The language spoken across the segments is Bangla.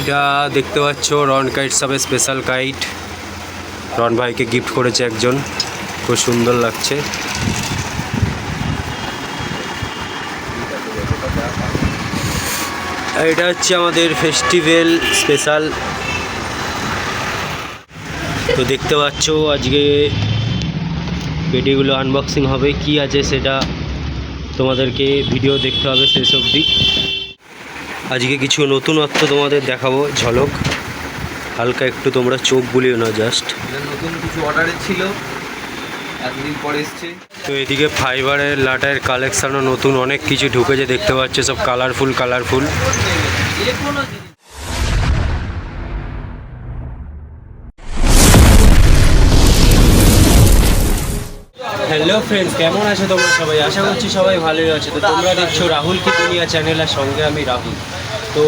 এটা দেখতে পাচ্ছ, রন কাইট সাবে স্পেশাল কাইট। রন ভাইকে গিফট করেছে একজন। খুব সুন্দর লাগছে। এটা হচ্ছে আমাদের ফেস্টিভ্যাল স্পেশাল তো দেখতে পাচ্ছ, আজকে পেটিগুলো আনবক্সিং হবে। কি আছে সেটা তোমাদেরকে ভিডিও দেখতে হবে শেষ অবধি। আজকে কিছু নতুনত্ব তোমাদের দেখাবো ঝলক। হালকা একটু তোমরা চোখ বুলিও না জাস্ট নতুন কিছু অর্ডারের ছিল এতদিন পরে এসছে। তো এদিকে ফাইবারের লাটাইয়ের কালেকশানও নতুন অনেক কিছু ঢুকেছে দেখতে পাচ্ছ সব কালারফুল কালারফুল হ্যালো ফ্রেন্ডস কেমন আছো তোমরা সবাই? আশা করছি সবাই ভালোই আছে। তো তোমরা দেখছ রাহুল কি দুনিয়া চ্যানেল আর সঙ্গে আমি রাহুল। তো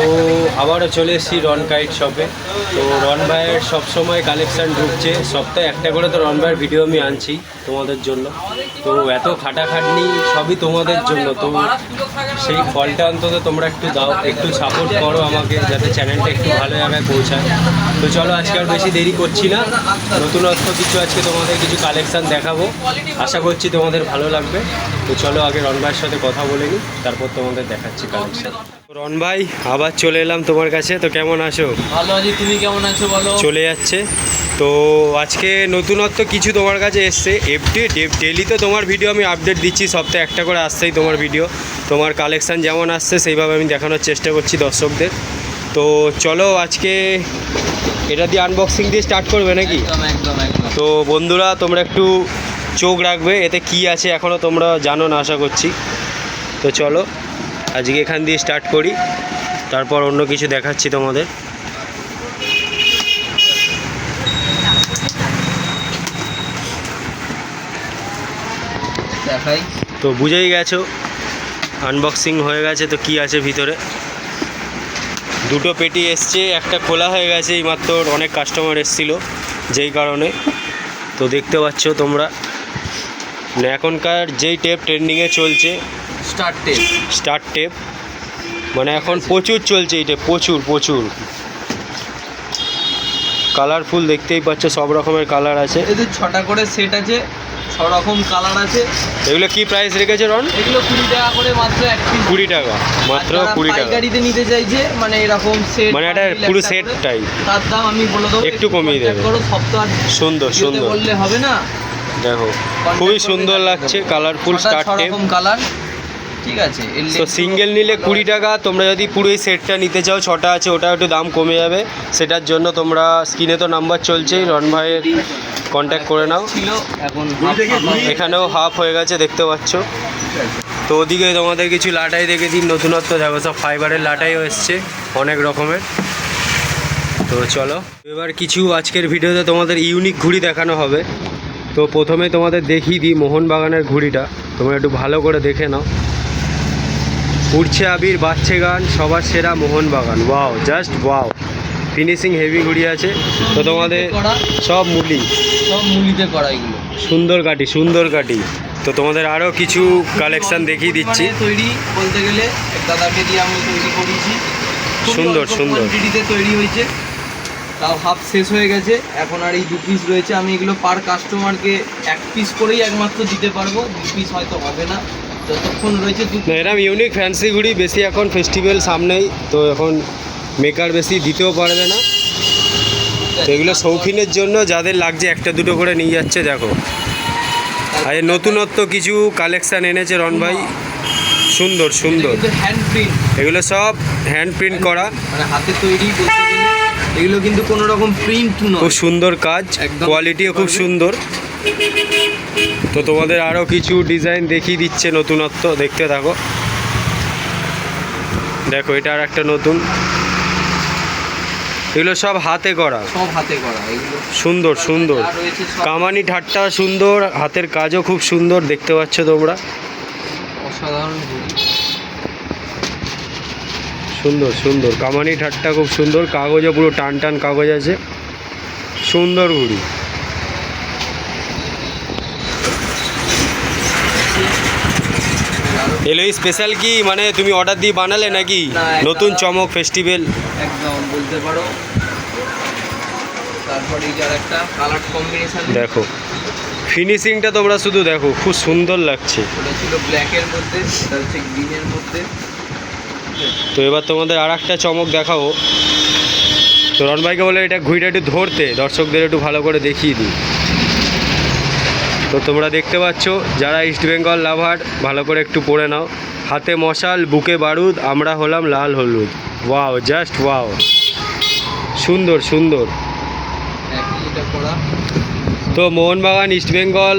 আবারও চলে এসেছি রন কাইট শপে। তো রন ভাইয়ের সবসময় কালেকশান ঢুকছে। সপ্তাহে একটা করে তো রন ভাইয়ের ভিডিও আমি আনছি তোমাদের জন্য। তো এত খাটাখাটনি সবই তোমাদের জন্য। তো সেই ফলটা অন্তত তোমরা একটু দাও, একটু সাপোর্ট করো আমাকে যাতে চ্যানেলটা একটু ভালো জায়গায় পৌঁছায়। তো চলো আজকে আর বেশি দেরি করছি না। নতুনত্ব কিছু আজকে তোমাদের কিছু কালেকশান দেখাবো। আশা করছি তোমাদের ভালো লাগবে। তো চলো আগে রন ভাইয়ের সাথে কথা বলে নিই, তারপর তোমাদের দেখাচ্ছি কালেকশান। রন ভাই আবার চলে এলাম তোমার কাছে। তো কেমন আছো? ভালো আছি তুমি কেমন আছো বলো? চলে যাচ্ছে। তো আজকে নতুনত্ব কিছু তোমার কাছে এসছে। এফডি ডেলি তো তোমার ভিডিও আমি আপডেট দিচ্ছি সপ্তাহে একটা করে আসছেই তোমার ভিডিও তোমার কালেকশান যেমন আসছে সেইভাবে আমি দেখানোর চেষ্টা করছি দর্শকদের। তো চলো আজকে এটা দিয়ে আনবক্সিং দিয়ে স্টার্ট করবে নাকি? তো বন্ধুরা তোমরা একটু চোখ রাখবে এতে কি আছে এখনও তোমরা জানো না আশা করছি। তো চলো। আজকে এখান দিয়ে স্টার্ট করি। তারপর অন্য কিছু দেখাচ্ছি তোমাদের। দেখাই। তো বুঝেই গেছো আনবক্সিং হয়ে গেছে তো কি আছে ভিতরে? দুটো পেটি এসছে একটা খোলা হয়ে গেছে এইমাত্র অনেক কাস্টমার এসছিল যেই কারণে। তো দেখতে পাচ্ছ তোমরা এখনকার যেই টেপ ট্রেন্ডিংয়ে চলছে স্টার্ট টেপ স্টার টেপ মানে এখন প্রচুর চলছে এই টেপ প্রচুর প্রচুর। কালারফুল দেখতেই পাচ্ছ সব রকমের কালার আছে। এদের ছটা করে সেট আছে ছ রকম কালার আছে। এগুলো কি প্রাইস রেখেছে রন? এগুলো কুড়ি টাকা করে মাত্র এক পিস কুড়ি টাকা মাত্র কুড়ি টাকা। গাড়িতে নিতে চাইছে মানে এরকম সেট মানে একটা পুরো সেটটাই তার দাম আমি বলে দেবো একটু কমিয়ে contact করো সপ্তাহ সুন্দর সুন্দর। বললে হবে না। দেখো খুবই সুন্দর লাগছে কালারফুল স্টার টেপ কালার ঠিক আছে তো সিঙ্গেলগুলো নিলে কুড়ি। টাকা তোমরা যদি পুরো এই সেটটা নিতে চাও ছটা আছে ওটা একটু দাম কমে যাবে। সেটার জন্য তোমরা স্ক্রিনে তো নাম্বার চলছেই রন ভাইয়ের কন্ট্যাক্ট করে নাও। এখন এখানেও হাফ হয়ে গেছে দেখতে পাচ্ছ। তো ওদিকে তোমাদের কিছু লাটাই দেখে দিন নতুনত্ব দেখো সব ফাইবারের লাটাইও এসছে অনেক রকমের। তো চলো এবার কিছু আজকের ভিডিওতে তোমাদের ইউনিক ঘুড়ি দেখানো হবে। তো প্রথমে তোমাদের দেখিয়ে দিই মোহনবাগানের ঘুড়িটা তোমরা একটু ভালো করে দেখে নাও। উঠছে আবির বাচ্চে গান সবার সেরা Mohun Bagan. Wow just wow finishing heavy ঘুড়ি আছে। তো তোমাদের সব মুলি সব মুলিতে করা এগুলো। সুন্দর কাটি সুন্দর কাটি তো তোমাদের আরও কিছু কালেকশন দেখিয়ে দিচ্ছি। মানে তৈরি বলতে গেলে দাদাকে দিয়ে আমি তৈরি করিয়েছি সুন্দর, সুন্দর। তৈরি হয়েছে। তাও হাফ শেষ হয়ে গেছে। এখন আর এই দু পিস রয়েছে। আমি এগুলো পার কাস্টমারকে এক পিস করেই একমাত্র দিতে পারব। দু পিস হয়তো হবে না। যতক্ষণ রয়েছে দু এরম ইউনিক ফ্যান্সি ঘুড়ি বেশি এখন ফেস্টিভ্যাল সামনেই তো এখন মেকার বেশি দিতেও পারবে না। তো এগুলো শৌখিনের জন্য যাদের লাগছে একটা দুটো করে নিয়ে যাচ্ছে দেখো। আর এই নতুনত্ব কিছু কালেকশান এনেছে রন ভাই। সুন্দর সুন্দর। হ্যান্ড প্রিন্ট এগুলো সব হ্যান্ড প্রিন্ট করা। মানে হাতে তৈরি এগুলো কিন্তু কোনো রকম প্রিন্ট নয়। খুব সুন্দর কাজ কোয়ালিটিও খুব সুন্দর। তো তোমাদের আরও কিছু ডিজাইন দেখিয়ে দিচ্ছে নতুনত্ব দেখতে থাকো। দেখো এটা আর একটা নতুন। এগুলো সব হাতে করা। সব হাতে করা এগুলো। সুন্দর সুন্দর। কামানি ঠাট্টা সুন্দর হাতের কাজও খুব সুন্দর দেখতে পাচ্ছ তোমরা। অসাধারণ সুন্দর সুন্দর। কামানি ঠাট্টা খুব সুন্দর কাগজও পুরো টান টান কাগজ আছে। সুন্দর ঘুড়ি এলো স্পেশাল কি? মানে তুমি অর্ডার দিয়ে বানালে নাকি? নতুন চমক ফেস্টিভ্যাল একদম বলতে পারো। তারপরে যার একটা কালার কম্বিনেশন দেখো ফিনিশিংটা তোমরা শুধু দেখো খুব সুন্দর লাগছে। ওটা ছিল ব্ল্যাকের মধ্যে এটা হচ্ছে গ্রিনের মধ্যে। তো এবার তোমাদের আর একটা চমক দেখাবো। তো রন ভাইকে বলে এটা ঘুড়িটা একটু ধরতে দর্শকদের একটু ভালো করে দেখিয়ে দিই। তো তোমরা দেখতে পাচ্ছ, যারা ইস্ট বেঙ্গল লাভার ভালো করে একটু পড়ে নাও। হাতে মশাল, বুকে বারুদ, আমরা হলাম লাল হলুদ। ওয়াও জাস্ট ওয়াও সুন্দর সুন্দর। তো মোহনবাগান ইস্ট বেঙ্গল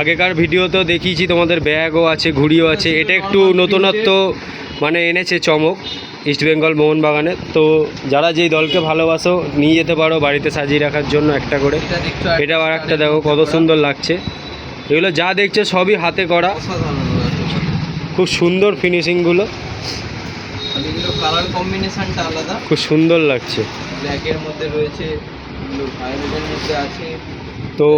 আগেকার ভিডিও তো দেখিয়েছি, তোমাদের ব্যাগও আছে, ঘুড়িও আছে। এটা একটু নতুনত্ব মানে এনেছে চমক। ইস্ট বেঙ্গল মোহনবাগানের তো যারা যেই দলকে ভালোবাসো নিয়ে যেতে পারো বাড়িতে সাজিয়ে রাখার জন্য একটা করে। এটা আর একটা দেখো কত সুন্দর লাগছে। এগুলো যা দেখছ সবই হাতে করা। খুব সুন্দর ফিনিশিংগুলো। কালার কম্বিনেশনটা আলাদা। খুব সুন্দর লাগছে। ব্ল্যাকের মধ্যে রয়েছে ভায়োলেটের মধ্যে আছে। তো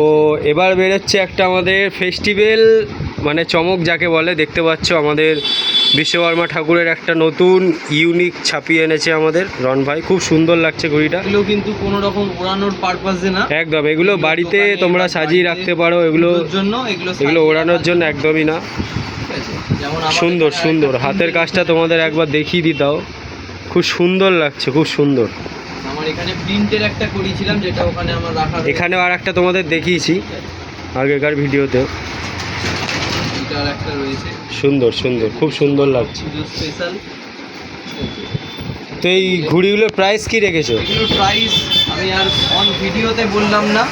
এবার বেরোচ্ছে একটা আমাদের ফেস্টিভ্যাল মানে চমক যাকে বলে দেখতে পাচ্ছ আমাদের বিশ্বকর্মা ঠাকুরের একটা নতুন ইউনিক ছাপিয়ে এনেছে আমাদের রন ভাই। খুব সুন্দর লাগছে ঘড়িটা। এগুলো কিন্তু কোনো রকম ওড়ানোর পারপাসে না। একদম এগুলো বাড়িতে তোমরা সাজিয়ে রাখতে পারো এগুলো জন্য এগুলো এগুলো ওড়ানোর জন্য একদমই না। সুন্দর সুন্দর। হাতের কাজটা তোমাদের একবার দেখিয়ে দিতাও খুব সুন্দর লাগছে খুব সুন্দর। আমার এখানে প্রিন্টের একটা করেছিলাম যেটা ওখানে আমার রাখা এখানেও আর একটা তোমাদের দেখিয়েছি আগেকার ভিডিওতে এটার একটা রয়েছে। সুন্দর সুন্দর খুব সুন্দর লাগছে। পুজো স্পেশাল তো এই ঘুড়িগুলোর প্রাইস কি রেখেছো? এগুলোর প্রাইস আমি আর অন ভিডিওতে বললাম না।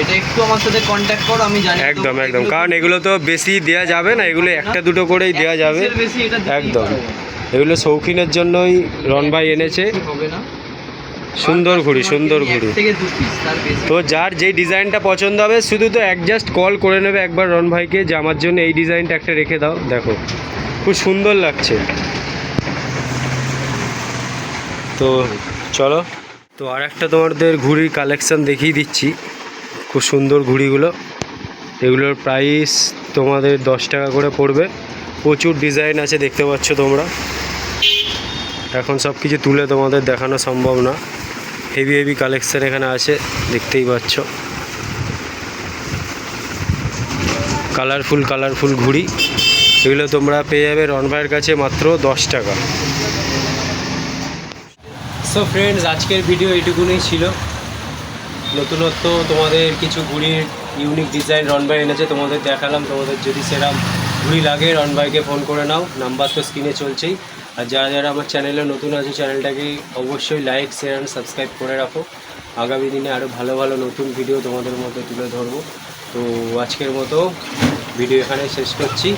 এটা একটু আমার সাথে কন্ট্যাক্ট করো আমি জানি একদম একদম। কারণ এগুলো তো বেশি দেওয়া যাবে না এগুলো একটা দুটো করেই দেওয়া যাবে। একদম। এগুলো শৌখিনের জন্যই রন ভাই এনেছে। হবে না। সুন্দর ঘুড়ি সুন্দর ঘুড়ি। তো যার যেই ডিজাইনটা পছন্দ হবে শুধু তো অ্যাডজাস্ট কল করে নেবে একবার রন ভাইকে যে আমার জন্য এই ডিজাইনটা একটা রেখে দাও। দেখো খুব সুন্দর লাগছে। তো চলো তো আর একটা তোমাদের ঘুড়ির কালেকশান দেখিয়ে দিচ্ছি। খুব সুন্দর ঘুড়িগুলো। এগুলোর প্রাইস তোমাদের দশ টাকা করে পড়বে। প্রচুর ডিজাইন আছে দেখতে পাচ্ছ তোমরা। এখন সব কিছু তুলে তোমাদের দেখানো সম্ভব না। হেভি হেভি কালেকশন এখানে আছে, দেখতেই পাচ্ছ। কালারফুল কালারফুল ঘুড়ি। এগুলো তোমরা পেয়ে যাবে রনভাইয়ের কাছে মাত্র দশ টাকা। সো ফ্রেন্ডস আজকের ভিডিও এইটুকুনই ছিল। নতুনত্ব, তোমাদের কিছু ঘুড়ির ইউনিক ডিজাইন রনভাই এনেছে, তোমাদের দেখালাম, তোমাদের যদি সেরাম ঘুড়ি লাগে রনভাইকে ফোন করে নাও নাম্বার তো স্ক্রিনে চলছেই। আর যারা যারা আমার চ্যানেলে নতুন আছে চ্যানেলটাকে অবশ্যই লাইক শেয়ার অ্যান্ড সাবস্ক্রাইব করে রাখো। আগামী দিনে আরও ভালো ভালো নতুন ভিডিও তোমাদের মতো তুলে ধরবো। তো আজকের মতো ভিডিও এখানে শেষ করছি।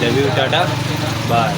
লেভিউ টাটা। বাই